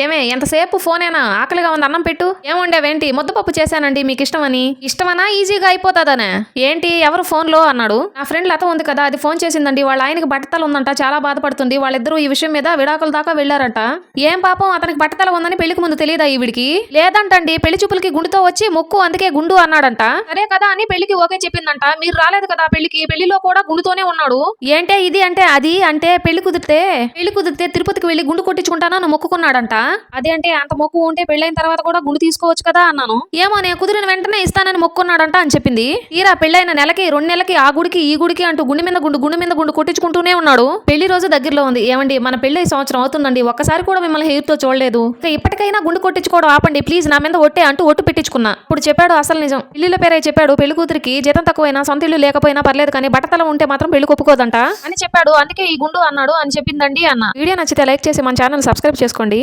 ఏమే ఎంతసేపు ఫోనేనా? ఆకలిగా ఉంది అన్నం పెట్టు. ఏముండేవేంటి ముద్దపప్పు చేశానండి మీకు ఇష్టమని ఇష్టమనా ఈజీగా అయిపోతాదనే. ఏంటి ఎవరు ఫోన్లో అన్నాడు? నా ఫ్రెండ్ లత ఉంది కదా అది ఫోన్ చేసిందండి. వాళ్ళ ఆయనకి బట్టతల ఉందంట చాలా బాధపడుతుంది. వాళ్ళిద్దరూ ఈ విషయం మీద విడాకుల దాకా వెళ్ళారట ఏం పాపం అతనికి బట్టతల ఉందని పెళ్ళికి ముందు తెలియదా ఈవిడికి? లేదంటండి పెళ్ళి చూపులకి గుండుతో వచ్చి ముక్కు అందుకే గుండు అన్నాడంట. సరే కదా అని పెళ్ళికి ఓకే చెప్పిందంట. మీరు రాలేదు కదా పెళ్ళికి పెళ్ళిలో కూడా గుండుతోనే ఉన్నాడు. ఏంటే ఇది అంటే అది? అంటే పెళ్ళి కుదిరితే పెళ్ళి కుదిరితే తిరుపతికి వెళ్ళి గుండు కొట్టించుకుంటానని మొక్కుకున్నాడంట. అదే అంటే అంత మొక్కు ఉంటే పెళ్ళైన తర్వాత కూడా గుండు తీసుకోవచ్చు కదా అన్నాను. ఏమో నేను కుదిరిన వెంటనే ఇస్తానని మొక్కున్నాడంట అని చెప్పింది. తీరా పెళ్ళైన నెలకి రెండు నెలలకి ఆ గుడికి ఈ గుడికి అంటూ గుండె మీద గుండు గుండె మీద గుండు కొట్టించుకుంటూనే ఉన్నాడు. పెళ్ళి రోజు దగ్గరలో ఉంది. ఏమండి మన పెళ్ళి సంవత్సరం అవుతుందండి. ఒక్కసారి కూడా మిమ్మల్ని హెయిర్తో చూడలేదు. ఇంకా ఇప్పటికైనా గుండు కొట్టించుకోవడం ఆపండి. ప్లీజ్ నా మీద ఒట్టే అంటూ ఒట్టు పెట్టించుకున్నా. ఇప్పుడు చెప్పాడు అసలు నిజం. పెళ్ళిల పేరే చెప్పాడు. పెళ్ళి కూతురికి జీతం తక్కువైనా సొంత ఇల్లు లేకపోయినా పర్లేదు కానీ బట్టతల ఉంటే మాత్రం పెళ్ళి ఒప్పుకోదంట అని చెప్పాడు. అందుకే ఈ గుండు అన్నాడు అని చెప్పిందండి అన్న. వీడియో నచ్చితే లైక్ చేసి మన ఛానల్ సబ్స్క్రైబ్ చేసుకోండి.